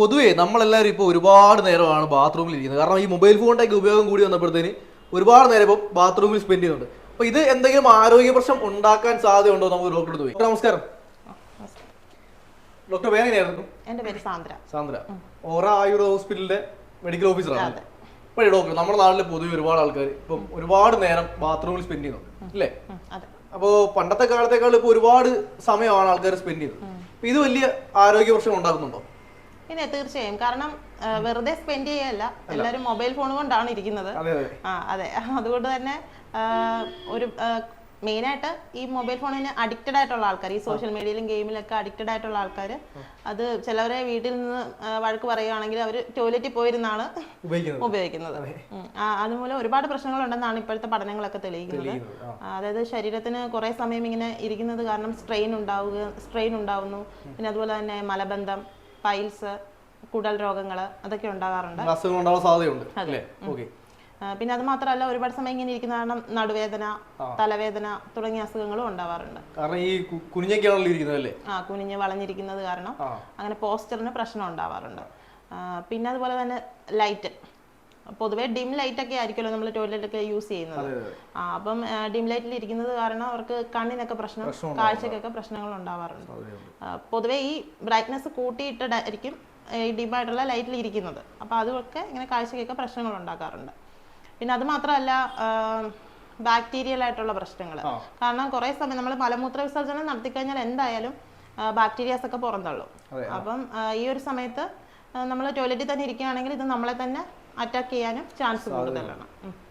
പൊതുവേ നമ്മളെല്ലാവരും ഇപ്പോൾ ഒരുപാട് നേരമാണ് ബാത്റൂമിൽ ഇരിക്കുന്നത്. കാരണം ഈ മൊബൈൽ ഫോണിന്റെയൊക്കെ ഉപയോഗം കൂടി വന്നപ്പോഴത്തേന് ഒരുപാട് നേരം ഇപ്പോൾ ബാത്റൂമിൽ സ്പെൻഡ് ചെയ്യുന്നുണ്ട്. അപ്പോൾ ഇത് എന്തെങ്കിലും ആരോഗ്യ പ്രശ്നം ഉണ്ടാക്കാൻ സാധ്യതയുണ്ടോ നമുക്ക് ഡോക്ടറെ പോയി ഡോക്ടർ നമസ്കാരം. ഡോക്ടർ പേരെങ്ങനെയായിരുന്നു എന്റെ പേര് സാന്ദ്ര. സാന്ദ്ര. ഓറ ആയുർവേദ ഹോസ്പിറ്റലിലെ മെഡിക്കൽ ഓഫീസറാണ് ഇപ്പോഴേ ഡോക്ടർ നമ്മുടെ നാട്ടിൽ പൊതുവെ ഒരുപാട് ആൾക്കാർ ഇപ്പം ഒരുപാട് നേരം ബാത്റൂമിൽ സ്പെൻഡ് ചെയ്യുന്നുണ്ട്. അല്ലേ? അപ്പോൾ പണ്ടത്തെ കാലത്തേക്കാൾ ഇപ്പോൾ ഒരുപാട് സമയമാണ് ആൾക്കാർ സ്പെൻഡ് ചെയ്യുന്നത്. അപ്പോൾ ഇത് വലിയ ആരോഗ്യ പ്രശ്നം ഉണ്ടാക്കുന്നുണ്ടോ? പിന്നെ തീർച്ചയായും. കാരണം വെറുതെ സ്പെൻഡ് ചെയ്യല്ല. എല്ലാവരും മൊബൈൽ ഫോൺ കൊണ്ടാണ് ഇരിക്കുന്നത്. ആ അതെ. അതുകൊണ്ട് തന്നെ ഒരു മെയിനായിട്ട് ഈ മൊബൈൽ ഫോണിന് അഡിക്റ്റഡ് ആയിട്ടുള്ള ആൾക്കാർ ഈ സോഷ്യൽ മീഡിയയിലും ഗെയിമിലൊക്കെ അഡിക്റ്റഡ് ആയിട്ടുള്ള ആൾക്കാർ അത് ചിലവരെ വീട്ടിൽ നിന്ന് വഴക്ക് പറയുകയാണെങ്കിൽ അവർ ടോയ്ലറ്റിൽ പോയിരുന്നാണ് ഉപയോഗിക്കുന്നത്. അതുമൂലം ഒരുപാട് പ്രശ്നങ്ങളുണ്ടെന്നാണ് ഇപ്പോഴത്തെ പഠനങ്ങളൊക്കെ തെളിയിക്കുന്നത്. അതായത് ശരീരത്തിന് കുറേ സമയം ഇങ്ങനെ ഇരിക്കുന്നത് കാരണം സ്ട്രെയിൻ ഉണ്ടാവുക സ്ട്രെയിൻ ഉണ്ടാവുന്നു. പിന്നെ അതുപോലെ തന്നെ മലബന്ധം പൈൽസ് കുടൽ രോഗങ്ങൾ അതൊക്കെ ഉണ്ടാകാറുണ്ട്. അസുഖങ്ങൾ ഉണ്ടാവാൻ സാധ്യതയുണ്ട് അല്ലേ? ഓക്കെ. പിന്നെ അത് മാത്രമല്ല ഒരുപാട് സമയം ഇങ്ങനെ ഇരിക്കുന്ന കാരണം നടുവേദന തലവേദന തുടങ്ങിയ അസുഖങ്ങളും ഉണ്ടാവാറുണ്ട്. കാരണം ഈ കു- കുനിഞ്ഞൊക്കെയാണല്ലോ ഇരിക്കുന്നത് അല്ലേ ആ കുനിഞ്ഞ് വളഞ്ഞിരിക്കുന്നത് കാരണം അങ്ങനെ പോസ്റ്ററിന് പ്രശ്നം ഉണ്ടാവാറുണ്ട്. പിന്നെ അതുപോലെ തന്നെ ലൈറ്റ്. പൊതുവേ ഡിം ലൈറ്റ് ഒക്കെ ആയിരിക്കുമല്ലോ നമ്മൾ ടോയ്ലറ്റൊക്കെ യൂസ് ചെയ്യുന്നത്. ആ, അപ്പം ഡിം ലൈറ്റിൽ ഇരിക്കുന്നത് കാരണം അവർക്ക് കണ്ണിനൊക്കെ പ്രശ്നം കാഴ്ചക്കൊക്കെ പ്രശ്നങ്ങൾ ഉണ്ടാവാറുണ്ട്. പൊതുവേ ഈ ബ്രൈറ്റ്നസ് കൂട്ടിയിട്ടായിരിക്കും ഈ ഡിമായിട്ടുള്ള ലൈറ്റിൽ ഇരിക്കുന്നത്. അപ്പോൾ അതൊക്കെ ഇങ്ങനെ കാഴ്ചക്കൊക്കെ പ്രശ്നങ്ങൾ ഉണ്ടാക്കാറുണ്ട്. പിന്നെ അത് മാത്രമല്ല ബാക്ടീരിയൽ ആയിട്ടുള്ള പ്രശ്നങ്ങൾ. കാരണം കുറേ സമയം നമ്മൾ മലമൂത്ര വിസർജനം നടത്തിക്കഴിഞ്ഞാൽ എന്തായാലും ബാക്ടീരിയാസ് ഒക്കെ പുറന്തള്ളും. അപ്പം ഈ ഒരു സമയത്ത് നമ്മൾ ടോയ്ലറ്റിൽ തന്നെ ഇരിക്കുകയാണെങ്കിൽ ഇത് നമ്മളെ തന്നെ അറ്റാക്ക് ചെയ്യാനും ചാൻസ് കൂടുതലാണ്.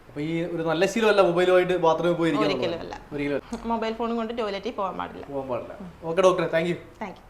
അപ്പൊ ഈ ഒരു നല്ല ശീലമല്ല മൊബൈലുമായിട്ട് ബാത്റൂമിൽ പോയിരിക്കും ഒരിക്കലും അല്ല ഒരിക്കലും മൊബൈൽ ഫോണും കൊണ്ട് ടോയ്ലറ്റിൽ പോകാൻ പാടില്ല. പോകാൻ പാടില്ല. ഓക്കെ ഡോക്ടറെ താങ്ക് യു താങ്ക് യു